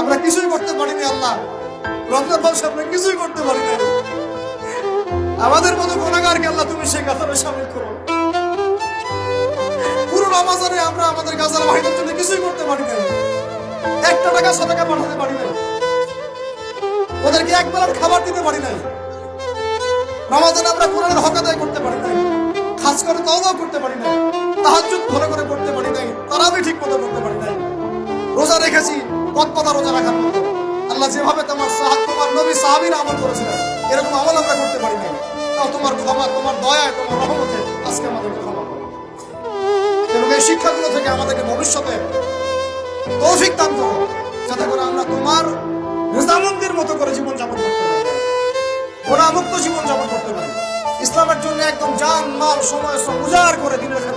আমরা কিছুই করতে পারিনি, আল্লাহ। রমজান মাসে আমরা কিছুই করতে পারি না আমাদের মতো গুণাগারকে আল্লাহ তুমি সেই কাতারে সামিল করো। পুরো রমাজানে আমরা আমাদের গাজার ভাইদের জন্য কিছুই করতে পারি না একটা টাকা ছ টাকা পাঠাতে পারি না ওদেরকে এক বেলার খাবার দিতে পারি নাই। রমাজানে আমরা কোরআনের হক আদায় করতে পারি নাই। খাস করে তওবাও করতে পারি নাই। তাহাজ্জুদ ঘরে করে করতে পারি নাই। তারাবি ঠিক মতো করতে পারি নাই। রোজা রেখেছি তৎপতা রোজা রাখার মতো। আল্লাহ যেভাবে তোমার সাহাব তোমার নবী সাহাবীরা আমল করেছিলেন, এরকম আমল আমরা করতে পারি নাই তাও তোমার ক্ষমা, তোমার দয়ায়, তোমার রহমতে আজকে আমাদেরকে ক্ষমা করো। এবং এই শিক্ষাগুলো থেকে আমাদেরকে ভবিষ্যতে তৌফিক দান করো, যাতে করে আমরা তোমার রেজামন্দির মতো করে জীবন যাপন করতে পারি। গোড়ামুক্ত জীবন যাপন করতে পারি। ইসলামের জন্য একদম জান, মাল, সময়, সব উজাড় করে দিনের দিন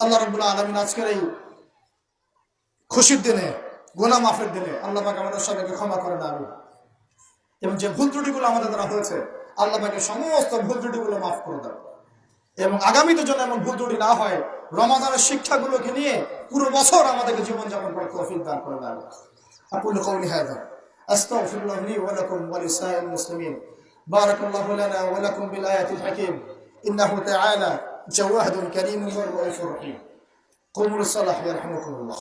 আল্লাহ রবুল্লাহ আলমিন আজকের এই খুশির দিনে গোনা মাফের দিনে আল্লাহ পাক আমাদের সবাইকে ক্ষমা করেন আমি এবং যে ভুল ত্রুটিগুলো আমাদের দ্বারা হয়েছে আল্লাহ পাকে সমস্ত ভুল ত্রুটিগুলো মাফ করে দেন এবং আগামীতে যেন এমন ভুল ত্রুটি না হয় রমাদানের শিক্ষাগুলোকে নিয়ে পুরো বছর আমাদেরকে জীবনযাপন করে তৌফিক দান করে দেন أقول قولي هذا أستغفر الله لي ولكم ولسائر المسلمين بارك الله لنا ولكم بالآية الحكيم إنه تعالى جواد كريم ورؤوف رحيم. قوموا للصلاة يرحمكم الله.